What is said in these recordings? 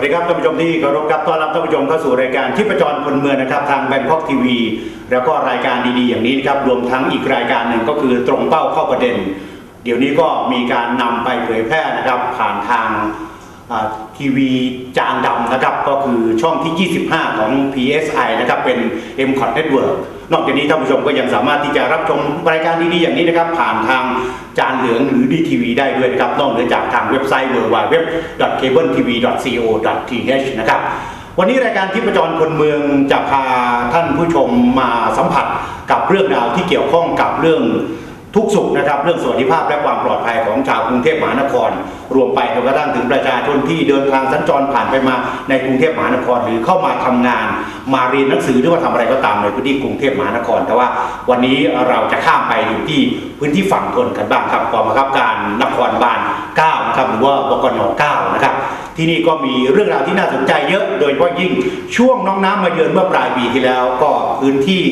สวัสดีครับท่านผู้ชมที่เคารพครับต้อนรับท่านผู้ชมเข้าสู่รายการที่ประจรคนเมืองนะครับทางแบงคอกทีวี แล้วก็รายการดีๆอย่างนี้นะครับรวมทั้งอีกรายการหนึ่งก็คือตรงเป้าเข้าประเด็น เดี๋ยวนี้ก็มีการนำไปเผยแพร่นะครับผ่านทางทีวีจานดำนะครับก็คือช่องที่ 25 ของ PSI นะครับเป็น m c o t Network นอกจากนี้ท่านผู้ชมก็ยังสามารถที่จะรับชมรายการดีๆอย่างนี้นะครับ ผ่านทางจานเหลืองหรือดีทีวีได้ด้วยนะครับนอกเหนือจากทางเว็บไซต์ www.cabletv.co.th นะครับวันนี้รายการที่ประจรคนเมืองจะพาท่านผู้ชมมาสัมผัสกับเรื่องราวที่เกี่ยวข้องกับเรื่อง ทุกสุขนะครับเรื่องสวัสดิภาพและความปลอดภัยของชาวกรุงเทพมหานคร รวมไปจนกระทั่งถึงประชาชนที่เดินทางสัญจรผ่านไปมาในกรุงเทพมหานคร หรือเข้ามาทำงาน มาเรียนหนังสือหรือว่าทำอะไรก็ตามในพื้นที่กรุงเทพมหานคร แต่ว่าวันนี้เราจะข้ามไปอยู่ที่พื้นที่ฝั่งทนกันบ้างครับกองบังคับการนครบาล9นะครับหรือว่าบกน9นะครับ ที่นี่ก็มีเรื่องราวที่น่าสนใจเยอะ โดยเฉพาะยิ่งช่วงน้องน้ำมาเยือนเมื่อปลายปีที่แล้ว ก็พื้นที่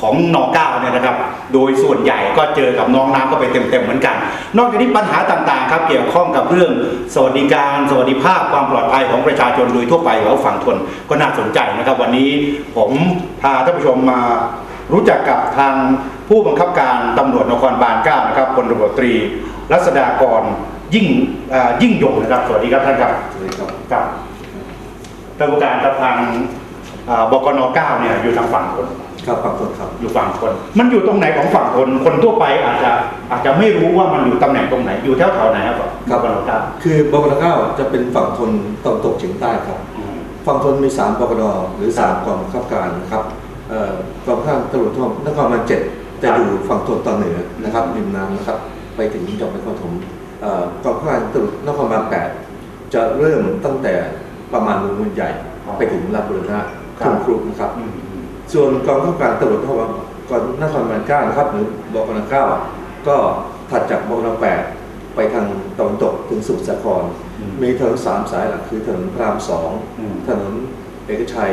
ของหนอ9เนี่ยนะครับ โดยส่วนใหญ่ก็เจอกับน้องน้ำก็ไปเต็มๆเหมือนกัน นอกจากนี้ปัญหาต่างๆ ครับเกี่ยวข้องกับเรื่องสวัสดิการ สวัสดิภาพความปลอดภัยของประชาชนโดยทั่วไปแล้วฝั่งทนก็น่าสนใจนะครับ วันนี้ผมพาท่านผู้ชมมารู้จักกับทางผู้บังคับการตำรวจนครบาล9นะครับพลตำรวจตรีรัศดากร ยิ่งเอ่อยิ่งยงนะครับสวัสดีครับท่านครับสวัสดีครับครับท่านผู้การครับทางเอ่อบกน9เนี่ยอยู่ทางฝั่งทนครับปรากฏครับอยู่ฝั่งทนมันอยู่ตรงไหนของฝั่งทนคนทั่วไปอาจจะอาจจะไม่รู้ว่ามันอยู่ตำแหน่งตรงไหนอยู่แถวแถวๆไหนครับบกน9คือบกนเก้าจะเป็นฝั่งทนตะวันตกเฉียงใต้ครับอืมฝั่งทนมี3บกนหรือ3กองบังคับการนะครับเอ่อกองบังคับการตำรวจท่องนครบาลเจ็ดจะอยู่ฝั่งทนตอนเหนือนะครับริมน้ำนะครับ ไปถึงจังหวัดนครปฐมเอ่อ กองบังคับการตำรวจนครบาลแปดจะเริ่มตั้งแต่ประมาณวงเวียนใหญ่ไปถึงลาดบุรณะทุ่งครุนะครับอืมส่วนกองข้าการตำรวจนครบาลก่อนนครบาลเก้านะครับ หรือบกนเก้าก็ถัดจากบกนแปดไปทางตะวันตกถึงสุขสาครอืมมีถนนสามสายหลักคือถนนพระรามสองอืมถนนเอกชัย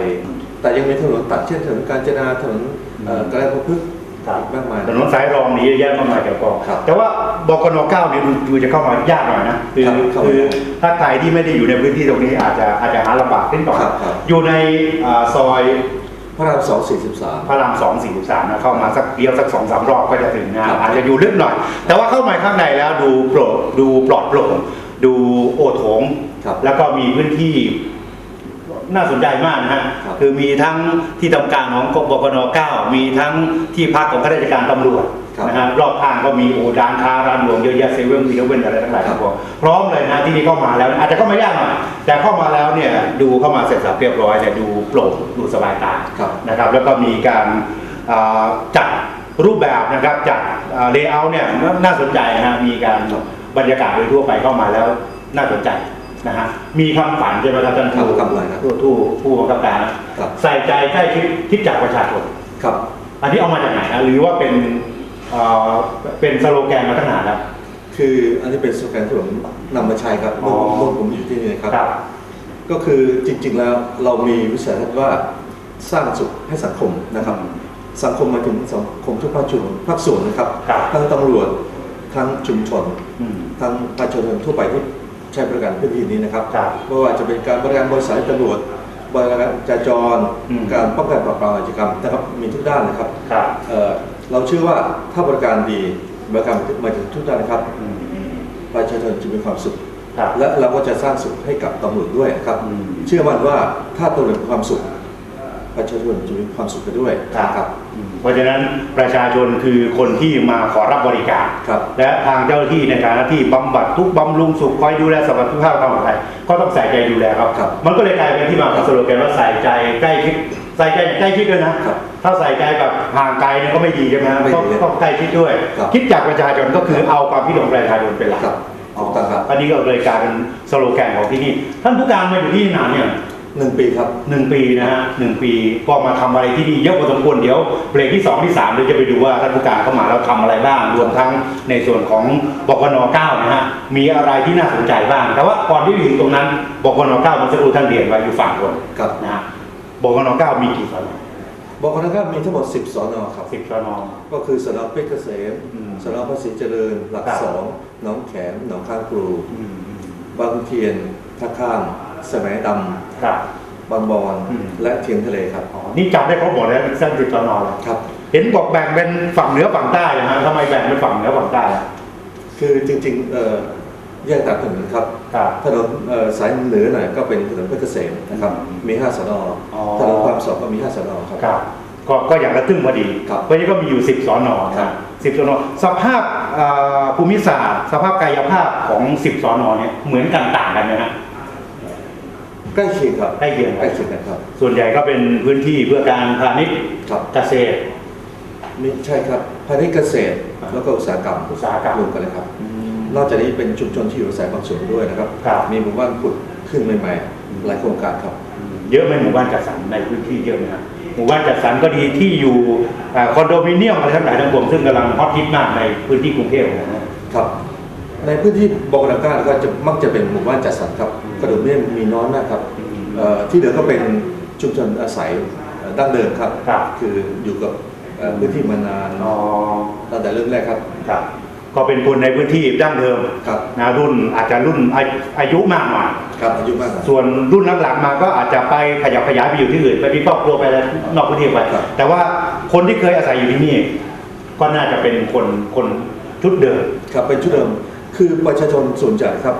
แต่ยังมีถนนตัดเช่นถนนกาญจนาถนนเอ่อกระไรพระพฤกษ์ครับอีก มากมาย ถนนสายรองนี้เยอะแยะมากมายเกี่ยวกับครับแต่ว่าบกน9เนี่ยดูดูจะเข้ามายากหน่อยนะคือครับเข้ามาคือถ้าใครที่ไม่ได้อยู่ในพื้นที่ตรงนี้อาจจะอาจจะหาลำบากขึ้นก่อนครับครับ อยู่ในอ่าซอยพระรามสองสี่สิบสาม พระรามสองสี่สามนะเข้ามาสักเดียวสักสองสามรอบก็จะถึงนะครับ อาจจะอยู่ลึกหน่อย แต่ว่าเข้ามาข้างในแล้วดูโปร่งดูปลอดโปร่งดูโอโถง ครับ แล้วก็มีพื้นที่ น่าสนใจมากนะฮะครับคือมีทั้งที่ทำการของบกน9มีทั้งที่พักของข้าราชการตำรวจครับนะฮะรอบข้างก็มีโอดานค้าร้านรวงเยอะแยะเซเว่นวีเลเว่นอะไรทั้งหลายทั้งปวงพร้อมเลยนะที่นี่เข้ามาแล้วอาจจะเข้ามายากหน่อยแต่เข้ามาแล้วเนี่ยดูเข้ามาเสร็จสับเรียบร้อยเนี่ยดูโปร่งดูสบายตาครับนะครับแล้วก็มีการเอ่อจัดรูปแบบนะครับจัดเลเยอร์เนี่ยน่าน่าสนใจนะฮะมีการบรรยากาศโดยทั่วไปเข้ามาแล้วน่าสนใจ นะฮะมีคำฝันใช่ไหมครับท่านผู้ครับอะไรครับผู้ผู้ผู้บังคับการนะครับใส่ใจใกล้ชิดคิดจากประชาชนครับ อันนี้เอามาจากไหนนะหรือว่าเป็นเอ่อเป็นสโลแกนมาตั้งนานแล้วคืออันนี้เป็นสโลแกนที่ผมนำมาใช้ครับอ๋อเมื่อผมผมอยู่ที่นี่นะครับครับ ก็คือจริงๆแล้วเรามีวิสัยทัศน์ว่าสร้างสุขให้สังคมนะครับ สังคมหมายถึงสังคมทุกภาคส่วนภาคส่วนนะครับครับทั้งตำรวจทั้งชุมชนอืมทั้งประชาชนทั่วไปที่ใช้บริการพื้นที่นี้นะครับครับไม่ว่าจะเป็นการบริการบริษัทตำรวจบริการจราจร อืม การป้องกันปราบปรามอาชญากรรมนะครับมีทุกด้านนะครับครับ เอ่อเราเชื่อว่าถ้าบริการดีบริการมาถึงทุกด้านนะครับ อืมอืมประชาชนจะมีความสุข ครับ และเราก็จะสร้างสุขให้กับตำรวจด้วยครับ อืม เชื่อมั่นว่าถ้าตำรวจมีความสุข ประชาชนจะมีความสุขไปด้วยครับ เพราะฉะนั้นประชาชนคือคนที่มาขอรับบริการ ครับ และทางเจ้าหน้าที่ในการหน้าที่บำบัดทุกข์บำรุงสุขคอยดูแลสวัสดิภาพความปลอดภัยก็ต้องใส่ใจดูแลครับ ครับมันก็เลยกลายเป็นที่มาของสโลแกนว่าใส่ใจใกล้ชิดใส่ใจใกล้ชิดด้วยนะ ครับถ้าใส่ใจแบบห่างไกลเนี่ยก็ไม่ดีใช่ไหมไม่ดีต้องต้องใกล้ชิดด้วย ครับคิดจากประชาชนก็คือเอาความคิดของประชาชนเป็นหลักครับถูกต้องครับอันนี้ก็เลยกลายเป็นสโลแกนของที่นี่ ท่านผู้การมาอยู่ที่นี่นานเนี่ย หนึ่งปีครับ หนึ่งปีนะฮะหนึ่งปีก็มาทำอะไรที่นี่เยอะพอสมควรเดี๋ยวเบรกที่สองที่สามเราจะไปดูว่าท่านผู้การเข้ามาแล้วทำอะไรบ้างรวมทั้งในส่วนของบกนเก้านะฮะมีอะไรที่น่าสนใจบ้าง แต่ว่าก่อนที่จะถึงตรงนั้นบกนเก้ามันจะรู้ท่านเรียนไว้อยู่ฝั่งคนครับ นะฮะบกนเก้ามีกี่สอนอบอกกันนะครับมีทั้งหมด 10 สอนอครับ สิบสอนอก็คือสนเพชรเกษมอืมสนภาษีเจริญ หลักครับ สองหนองแขมหนองข้างครู อืมอืมบางขุนเทียนท่าข้าม สมัยดครับำบางบอนอืม และเทียนทะเลครับ อ๋อนี่จับได้ครบหมดแล้วเส้นสิบสอนอเลยครับ เห็นบอกแบ่งเป็นฝั่งเหนือฝั่งใต้นะฮะทำไมแบ่งเป็นฝั่งเหนือฝั่งใต้อะคือจริงๆเอ่อแยกตามถนนครับ ครับ ถนนเอ่อสายเหนือหน่อยก็เป็นถนนเพชรเกษมนะครับ อืมมีห้าสนออ๋อ ถนนความสอบก็มีห้าสนอครับ ครับก็ก็อย่างละตึ้งพอดีครับเพราะฉะนั้นก็มีอยู่สิบสอนอครับสิบสอนอสภาพเอ่อภูมิศาสตร์ สภาพกายภาพของสิบสอนอเนี่ยเหมือนกันต่างกันไหมฮะ ใกล้เคียงครับใกล้เคียงกันใกล้เคียงกันครับ ส่วนใหญ่ก็เป็นพื้นที่เพื่อการพาณิชย์ครับเกษตรมีใช่ครับพาณิชย์เกษตรครับแล้วก็อุตสาหกรรมอุตสาหกรรมรวมกันเลยครับนอกจากนี้เป็นชุมชนที่อยู่อาศัยบางส่วนด้วยนะครับครับมีหมู่บ้านผุดขึ้นใหม่ๆหลายโครงการครับ เยอะไหมหมู่บ้านจัดสรรในพื้นที่เยอะไหมครับหมู่บ้านจัดสรรก็ดีที่อยู่อ่าคอนโดมิเนียมอะไรทั้งหลายทั้งปวงซึ่งกำลังฮอตฮิตมากในพื้นที่กรุงเทพนะฮะครับในพื้นที่บกนาก้าก็จะมักจะเป็นหมู่บ้านจัดสรรครับ กระดุมเนี่ยมีน้อยมากครับอืมเอ่อที่เหลือก็เป็นชุมชนอาศัยเอ่อดั้งเดิมครับครับ คืออยู่กับเอ่อพื้นที่มานานอ๋อตั้งแต่เริ่มแรกครับครับ ก็เป็นคนในพื้นที่ดั้งเดิมครับนะรุ่นอาจจะรุ่นอาอายุมากหน่อยครับอายุมากครับส่วนรุ่นหลังๆมาก็อาจจะไปขยับขยายไปอยู่ที่อื่นไปมีครอบครัวไปแล้วนอกพื้นที่ไปครับแต่ว่าคนที่เคยอาศัยอยู่ที่นี่ ก็น่าจะเป็นคนคนชุดเดิมครับเป็นชุดเดิม คือประชาชนส่วนใหญ่ครับ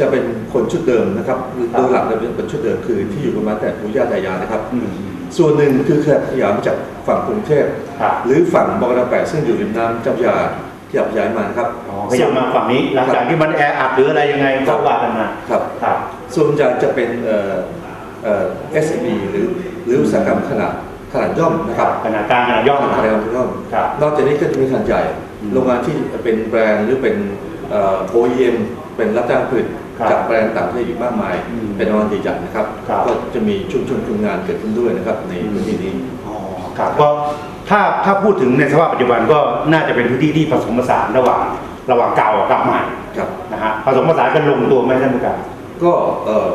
จะเป็นคนชุดเดิมนะครับครับโดยหลักเลยเป็นชุดเดิมคือที่อยู่กันมาแต่ปู่ย่าตายายนะครับอืมส่วนหนึ่งคือขยายมาจากฝั่งกรุงเทพครับหรือฝั่งบางนาแปดซึ่งอยู่ริมน้ำเจ้าพระยาขยับย้ายมานะครับอ๋อขยับมาฝั่งนี้หลังจากที่มันแออัดหรืออะไรยังไงก็ว่ากันมาครับครับส่วนใหญ่จะเป็นเอ่อเอ่อ SME หรือหรืออุตสาหกรรมขนาดขนาดย่อมนะครับขนาดกลางขนาดย่อมขนาดย่อมย่อมครับนอกจากนี้ก็จะมีขนาดใหญ่อืมโรงงานที่เป็นแบรนด์หรือเป็นเอ่อ OEM เป็นรับจ้างผลิตครับ จากแบรนด์ต่างประเทศอีกมากมายอืมเป็นโรงงานใหญ่ๆนะครับครับ ก็จะมีชุมชนคนงานเกิดขึ้นด้วยนะครับในพื้นที่นี้อ๋อครับก็ถ้าถ้าพูดถึงในสภาพปัจจุบันก็น่าจะเป็นพื้นที่ที่ผสมผสานระหว่างระหว่างเก่ากับใหม่ครับนะฮะผสมผสานกันลงตัวไหมท่านผู้การก็เอ่อ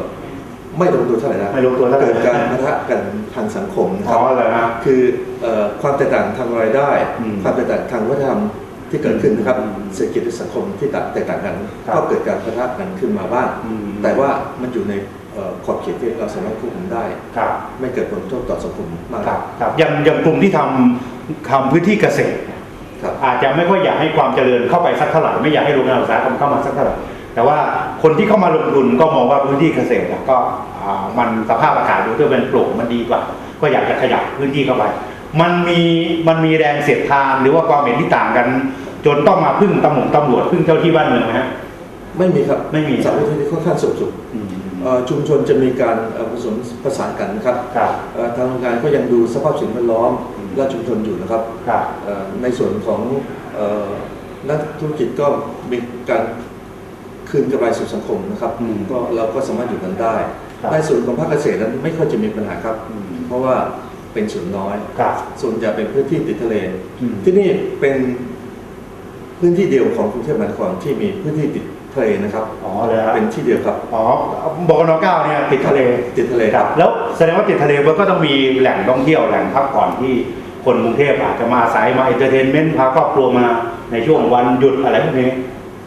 ไม่ลงตัวเท่าไหร่นะไม่ลงตัวเท่าไหร่เกิดการปะทะกันทางสังคมนะคอ๋รัอบเลยฮะคือเอ่อความแตกต่างทางรายได้อืมความแตกต่างทางวัฒนธรรม ที่เกิดขึ้นนะครับอืมเศรษฐกิจและสังคมที่แตกต่างกันครับก็เกิดการปะทะกันขึ้นมาบ้างอืมแต่ว่ามันอยู่ในเอ่อขอบเขตที่เราสามารถควบคุมได้ครับไม่เกิดผลกระทบต่อสังคมมากครับครับอย่างอย่างกลุ่มที่ทำทำพื้นที่เกษตรครับอาจจะไม่ค่อยอยากให้ความเจริญเข้าไปสักเท่าไหร่ไม่อยากให้โรงงานอุตสาหกรรมเข้ามาสักเท่าไหร่แต่ว่าคนที่เข้ามาลงทุนก็มองว่าพื้นที่เกษตรอะก็อ่ามันสภาพอากาศดูที่เป็นโปร่งมันดีกว่า ก็อยากจะขยับพื้นที่เข้าไป มันมีมันมีแรงเสียดทานหรือว่าความเห็นที่ต่างกัน จนต้องมาพึ่งตำรวจตำรวจพึ่งเจ้าที่บ้านเมืองไหมฮะ ไม่มีครับไม่มีสังคมที่ค่อนข้างสงบสุขอืมเอ่อชุมชนจะมีการเอ่อผสมผสานกันนะครับครับเอ่อทางโรงงานก็ยังดูสภาพสิ่งแวดล้อมอืมและชุมชนอยู่นะครับครับเอ่อในส่วนของเอ่อนักธุรกิจก็มีการคืนกำไรสู่สังคมนะครับอืมก็เราก็สามารถอยู่กันได้ครับในส่วนของภาคเกษตรนั้นไม่ค่อยจะมีปัญหาครับอืมเพราะว่าเป็นส่วนน้อยครับส่วนใหญ่เป็นพื้นที่ติดทะเลอืมที่นี่เป็น พื้นที่เดียวของกรุงเทพมหานครที่มีพื้นที่ติดทะเลนะครับอ๋อเลยฮะเป็นที่เดียวครับอ๋อบกนเก้าเนี่ยติดทะเลติดทะเลครับ แล้วแสดงว่าติดทะเลมันก็ต้องมีแหล่งท่องเที่ยวแหล่งพักผ่อนที่คนกรุงเทพอาจจะมาอาศัยมาเอนเตอร์เทนเมนต์พาครอบครัวมาในช่วงวันหยุดอะไรพวกนี้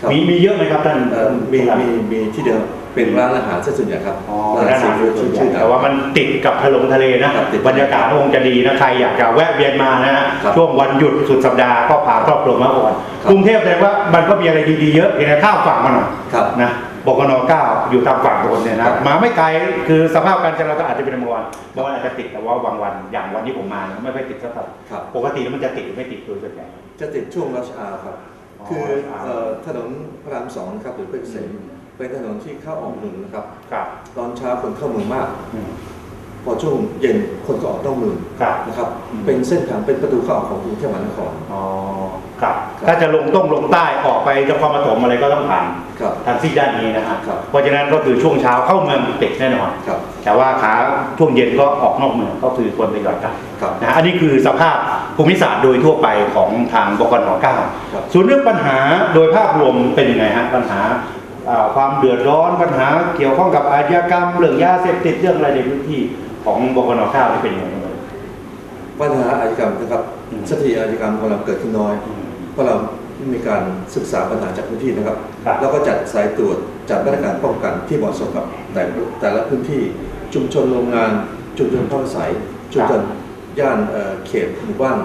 ครับมีมีเยอะไหมครับท่านเอ่อมีมีมีที่เดียว เป็นร้านอาหารซะส่วนใหญ่ครับอ๋อร้านร้านอาซีหารฟู้ดส่วนใหญ่ชื่อดังแต่ว่ามันติดกับทะลงทะเลนะ ครับติดบรรยากาศก็คงจะดีนะใครอยากจะแวะเวียนมานะฮะครับช่วงวันหยุดสุดสัปดาห์ก็พาครอบครัวมาก่อนครับกรุงเทพแสดงว่ามันก็มีอะไรดีๆเยอะเพียงแต่ข้ามฝั่งมาหน่อยครับนะบกนเก้าอยู่ตามฝั่งบนเนี่ยนะครับมาไม่ไกลคือสภาพการจราจรก็อาจจะเป็นบางวันบางวันอาจจะติดแต่ว่าบางวันอย่างวันที่ผมมาเนี่ยไม่ค่อยติดสักเท่าไหร่ครับ ปกติแล้วมันจะติดหรือไม่ติดโดยส่วนใหญ่ จะติดช่วงรัชอาครับ อ๋อคือรัชอา เอ่อถนนพระรามสองครับหรือเพชรเกษม เป็นถนนที่เข้าออกเมืองนะครับครับตอนเช้าคนเข้าเมืองมากอืมพอช่วงเย็นคนก็ออกนอกเมืองครับนะครับอืมเป็นเส้นทางเป็นประตูเข้าออกของกรุงเทพมหานครอ๋อครับครับถ้าจะลงต้องลงใต้ออกไปนครปฐมอะไรก็ต้องผ่านครับทางซีกด้านนี้นะฮะครับเพราะฉะนั้นก็คือช่วงเช้าเข้าเมืองติดแน่นอนครับแต่ว่าขาช่วงเย็นก็ออกนอกเมืองก็คือควรไปหย่อนกันครับนะฮะอันนี้คือสภาพภูมิศาสตร์โดยทั่วไปของทางบกนเก้าครับส่วนเรื่องปัญหาโดยภาพรวมเป็นยังไงฮะปัญหาอ่า ความเดือดร้อนปัญหาเกี่ยวข้องกับอาชญากรรมเรื่องยาเสพติดเรื่องอะไรในพื้นที่ของบกนเก้านี่เป็นยังไงบ้างปัญหาอาชญากรรมนะครับอืมสถิติอาชญากรรมของเราเกิดขึ้นน้อยเพราะเรามีการศึกษาปัญหาจากพื้นที่นะครับครับ แล้วก็จัดสายตรวจจัดมาตรการป้องกันที่เหมาะสมกับแต่แต่ละพื้นที่ชุมชนโรงงานชุมชนท่าอาศัยชุมชนย่านเอ่อเขตหมู่บ้าน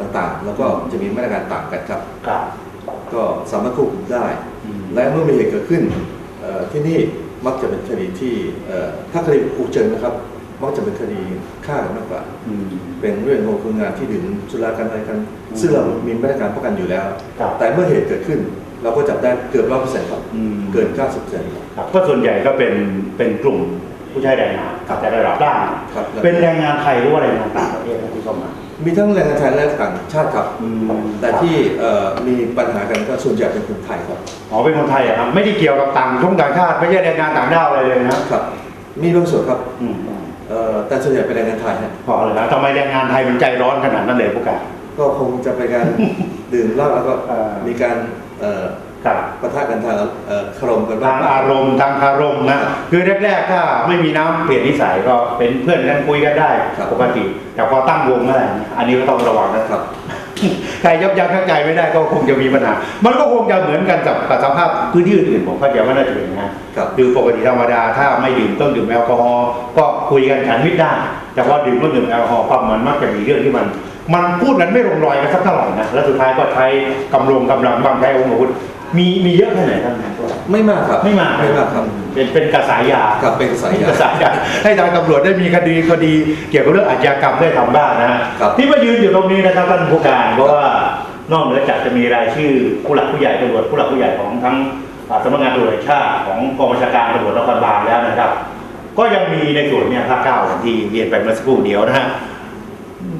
ต่างๆ แล้วก็จะมีมาตรการต่างกันครับครับ ก็สามารถควบคุมได้อืมและเมื่อมีเหตุเกิดขึ้นเอ่อที่นี่มักจะเป็นคดีที่เอ่อถ้าคดีอุกเชิญนะครับ มักจะเป็นคดีฆ่ากันมากกว่าอืมเป็นเรื่องของคนงานที่ดื่มสุรากันอะไรกันอืมซึ่งเรามีมาตรการป้องกันอยู่แล้วครับแต่เมื่อเหตุเกิดขึ้นเราก็จับได้เกือบร้อยเปอร์เซ็นต์ครับอืมเกิน90เปอร์เซ็นต์ครับครับก็ส่วนใหญ่ก็เป็นเป็นกลุ่มผู้ใช้แรงงานครับแต่ระดับล่างครับเป็นแรงงานไทยหรือว่าแรงงานต่างประเทศนะที่เข้ามา มีทั้งแรงงานไทยและต่างชาติครับ อืม แต่ที่เอ่อมีปัญหากันก็ส่วนใหญ่เป็นคนไทยครับ อ๋อเป็นคนไทยเหรอะครับไม่ได้เกี่ยวกับต่างช่วงต่างชาติไม่ใช่แรงงานต่างด้าวอะไรเลยนะครับ มีบางส่วนครับอืมเอ่อแต่ส่วนใหญ่เป็นแรงงานไทยฮะพอเลยนะทำไมแรงงานไทยมันใจร้อนขนาดนั้นเลยพวกกัน ก็คงจะเป็นการ ดื่มเหล้าแล้วก็เอ่อมีการเอ่อ ครับปะทะกันทางเอ่อคารมกันบ้าทางงอารมณ์ทางคารมนะคือแรกๆถ้าไม่มีน้ำเปลี่ยนนิสัยก็เป็นเพื่อนกันคุยกันได้ครับปกติ แต่พอตั้งวงเมื่อไหร่เนี่ยอันนี้ก็ต้องระวังนะครับ ใครยับยั้งชั่งใจไม่ได้ก็คงจะมีปัญหา มันก็คงจะเหมือนกันกับกับสภาพพื้นที่อื่นๆผมเข้าใจว่าน่าจะเป็นอย่างนั้นครับคือปกติธรรมดาถ้าไม่ดื่มเครื่องดื่มแอลกอฮอล์ก็คุยกันฉันมิตรได้ แต่พอดื่มเครื่องดื่มแอลกอฮอล์ปั๊บมันมักจะมีเรื่องที่มัน มันพูดกันไม่ลงรอยกันสักเท่าไหร่นะ แล้วสุดท้ายก็ใช้กำลงกำลังบางใช้องค์อาวุธ มีมีเยอะแค่ไหนท่านนายกไม่มากครับไม่มากไม่มากครับ เป็นเป็นกระสายยากับเป็นสายยากระสายยาให้ทางตำรวจได้มีคดีคดี เกี่ยวกับเรื่องอาชญากรรมได้ทำบ้างนะฮะครับที่มายืนอยู่ตรงนี้นะครับท่านผู้การเพราะว่านอกเหนือจากจะมีรายชื่อผู้หลักผู้ใหญ่ตำรวจผู้หลักผู้ใหญ่ของทั้งอ่าสำนักงานตำรวจแห่งชาติของกองบัญชาการตำรวจนครบาลแล้วนะครับ ก็ยังมีในส่วนเนี่ยภาคเก้าที่เรียนไปเมื่อสักครู่เดียวนะฮะ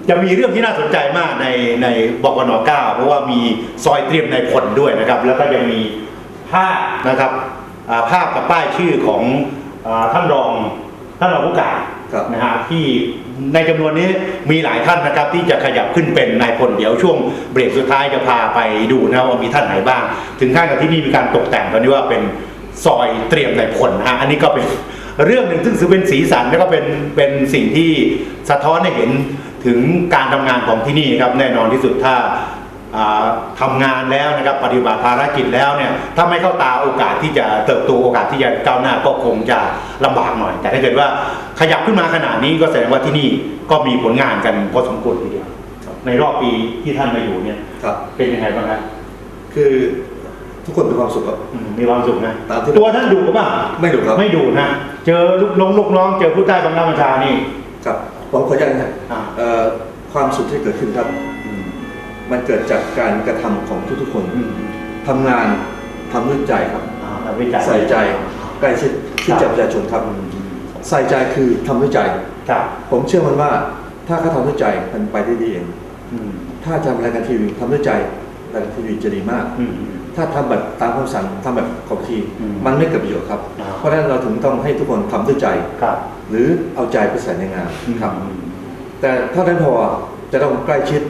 จะมีเรื่องที่น่าสนใจมากในในบกนเก้าเพราะว่ามีซอยเตรียมในผลด้วยนะครับ แล้วก็ยังมีภาพนะครับอ่าภาพกับป้ายชื่อของอาท่านรองท่านรองผู้การครับนะฮะที่ในจำนวนนี้มีหลายท่านนะครับ ที่จะขยับขึ้นเป็นนายพลเดี๋ยวช่วงเบรกสุดท้ายจะพาไปดูนะว่ามีท่านไหนบ้าง ถึงขั้นกับที่นี่มีการตกแต่งตอนนี้ว่าเป็นซอยเตรียมนายพลนะฮะอันนี้ก็เป็น เรื่องหนึ่งซึ่งถือเป็นสีสันแล้วก็เป็นเป็นสิ่งที่สะท้อนให้เห็นถึงการทำงานของที่นี่ครับแน่นอนที่สุดถ้าอ่าทำางานแล้วนะครับปฏิบัติภารกิจแล้วเนี่ยถ้าไม่เข้าตาโอกาสที่จะเติบโตโอกาสที่จะก้าวหน้าก็คงจะลำบากหน่อย แต่ถ้าเกิดว่าขยับขึ้นมาขนาดนี้ก็แสดงว่าที่นี่ก็มีผลงานกันพอสมควรทีเดียวในรอบปีที่ท่านมาอยู่เนี่ยครับเป็นยังไงบ้างครับคือ ทุกคนมีความสุขครับ อืมมีความสุขนะ ตามที่ตัวท่านดุหรือเปล่าไม่ดุครับ ไม่ดุนะ เจอลูกน้องลูกน้อง เจอผู้ใต้บังคับบัญชานี่ ครับผมขออนุญาตนะฮะอ่า เอ่อความสุขที่เกิดขึ้นครับมันเกิดจากการกระทำของทุกๆคนอืมทำงานทำด้วยใจครับ อ่าแต่วิจัยใส่ใจใกล้ชิดที่จะประชาชนครับ ใส่ใจคือทำด้วยใจ ครับผมเชื่อมันว่าถ้าเขาทำด้วยใจมันไปได้ดีเอง อืมถ้าทำรายการทีวีทำด้วยใจรายการทีวีจะดีมาก อืม ถ้าทำแบบตามคำสั่งทำแบบขอบทีอืมมันไม่เกิดประโยชน์ครับอ่าเพราะฉะนั้นเราถึงต้องให้ทุกคนทำด้วยใจครับหรือเอาใจไปใส่ในงานครับอืมแต่เท่านั้นพอจะต้องใกล้ชิด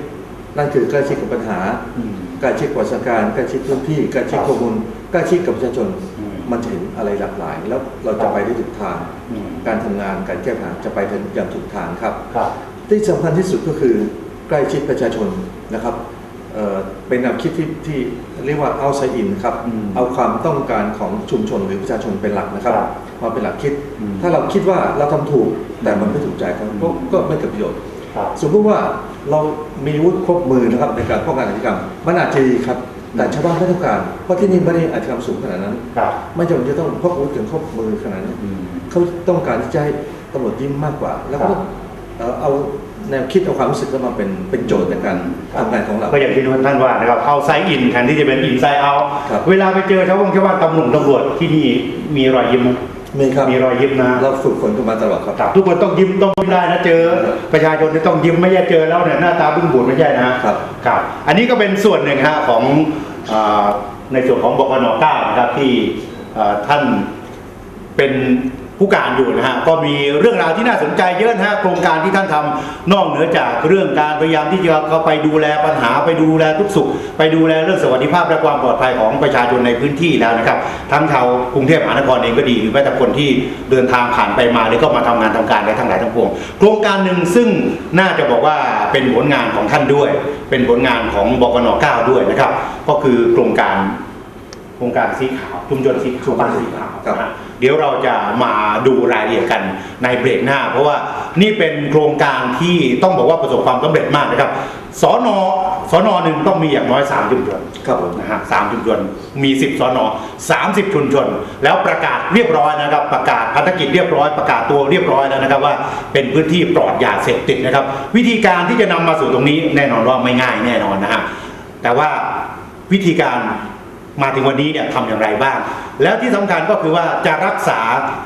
นั่นคือใกล้ชิดกับปัญหาอืมใกล้ชิดกับสถานการณ์ใกล้ชิดพื้นที่ใกล้ชิดครับข้อมูลใกล้ชิดกับประชาชนอืมมันจะเห็นอะไรหลากหลาย แล้วเราจะไปได้ถูกทางอืมการทำงานการแก้ปัญหาจะไปถึงอย่างถูกทางครับครับ ที่สำคัญที่สุดก็คือใกล้ชิดประชาชนนะครับเอ่อเป็นแนวคิดที่ที่ เรียกว่าเอาไซอินครับอืมเอาความต้องการของชุมชนหรือประชาชนเป็นหลักนะครับครับมาเป็นหลักคิดอืมถ้าเราคิดว่าเราทำถูกแต่มันไม่ถูกใจครับก็ก็ไม่เกิดประโยชน์ครับสมมติว่าเรามีอาวุธครบมือนะครับในการป้องกันอาชญากรรมมันอาจจะดีครับแต่ชาวบ้านไม่ต้องการเพราะที่นี่ไม่ได้อาชญากรรมสูงขนาดนั้นครับไม่จำเป็นจะต้องพกอาวุธถึงครบมือขนาดนั้นอืมเขาต้องการที่จะให้ตำรวจยิ้มมากกว่า แล้วก็ครับเอ่อเอา แนวคิดเอาความรู้สึกเข้ามาเป็นเป็นโจทย์ในการทำงานของเรา ก็อย่างที่ท่านว่านะครับเอาไซอินแทนที่จะเป็นอินไซเอาครับเวลาไปเจอชาวบ้านชาวบ้านตำรวจตำรวจที่นี่มีรอยยิ้มไหมมีครับมีรอยยิ้มนะเราฝึกฝนกันมาตลอดครับครับ ทุกคนต้องยิ้มต้องยิ้มได้นะเจอ ประชาชนจะต้องยิ้มไม่ใช่เจอแล้วเนี่ยหน้าตาบึ้งบุญไม่ใช่นะครับครับอันนี้ก็เป็นส่วนหนึ่งฮะของอาในส่วนของบกนเก้านะครับที่อ่าท่านเป็น ผู้การอยู่นะฮะก็มีเรื่องราวที่น่าสนใจเยอะนะฮะโครงการที่ท่านทำนอกเหนือจากเรื่องการพยายามที่จะเข้าไปดูแลปัญหาไปดูแลทุกสุข ไปดูแลเรื่องสวัสดิภาพและความปลอดภัยของประชาชนในพื้นที่แล้วนะครับทั้งชาวกรุงเทพมหานครเองก็ดีหรือแม้แต่คนที่เดินทางผ่านไปมาหรือก็มาทำงานทำการในทั้งหลายทั้งปวงโครงการหนึ่งซึ่งน่าจะบอกว่าเป็นผลงานของท่านด้วย เป็นผลงานของบกน 9 ด้วยนะครับ ก็คือโครงการโครงการสีขาวชุมชนสีชุมชนสีขาวครับนะฮะ เดี๋ยวเราจะมาดูรายละเอียดกันในเบรกหน้า เพราะว่านี่เป็นโครงการที่ต้องบอกว่าประสบความสำเร็จมากนะครับสอนอสอนอหนึ่งต้องมีอย่างน้อย 3 ชุมชนครับผมนะฮะสามชุมชนมี 10สอนอ30 ชุมชน แล้วประกาศเรียบร้อยนะครับ ประกาศพันธกิจเรียบร้อยประกาศตัวเรียบร้อยแล้วนะครับว่าเป็นพื้นที่ปลอดยาเสพติดนะครับ วิธีการที่จะนำมาสู่ตรงนี้แน่นอนว่าไม่ง่ายแน่นอนนะฮะแต่ว่าวิธีการ มาถึงวันนี้เนี่ยทำอย่างไรบ้าง แล้วที่สำคัญก็คือว่าจะรักษา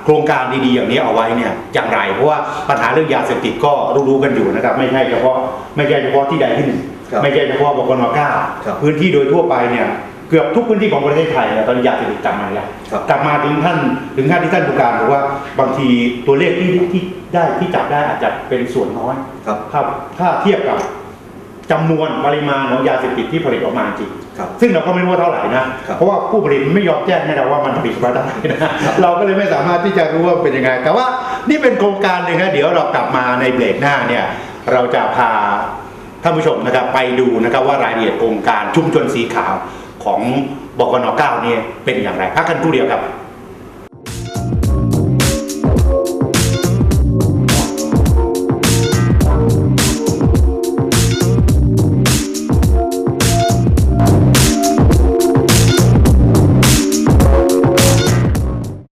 โครงการดีๆอย่างนี้เอาไว้เนี่ยอย่างไร เพราะว่าปัญหาเรื่องยาเสพติดก็รู้ๆกันอยู่นะครับ ไม่ใช่เฉพาะไม่ใช่เฉพาะที่ใดที่หนึ่งครับไม่ใช่เฉพาะบกนเก้าครับพื้นที่โดยทั่วไปเนี่ยเกือบทุกพื้นที่ของประเทศไทยเนี่ยตอนนี้ยาเสพติดกลับมาแล้วครับกลับมาถึงท่านถึงท่านที่ท่านผู้การบอกว่าบางทีตัวเลขที่ที่ได้ที่จับได้อาจจะเป็นส่วนน้อยครับถ้าถ้าเทียบกับจำนวนปริมาณของยาเสพติดที่ผลิตออกมาจริงครับ ซึ่งเราก็ไม่รู้ว่าเท่าไหร่นะครับเพราะว่าผู้ผลิตไม่ยอมแจ้งให้เราว่ามันผลิตมาเท่าไหร่นะเราก็เลยไม่สามารถที่จะรู้ว่าเป็นยังไง แต่ว่านี่เป็นโครงการหนึ่งนะเดี๋ยวเรากลับมาในเบรกหน้าเนี่ยเราจะพาท่านผู้ชมนะครับไปดูนะครับว่ารายละเอียดโครงการชุมชนสีขาวของบกน9เนี่ยเป็นอย่างไรพักกันครู่เดียวครับ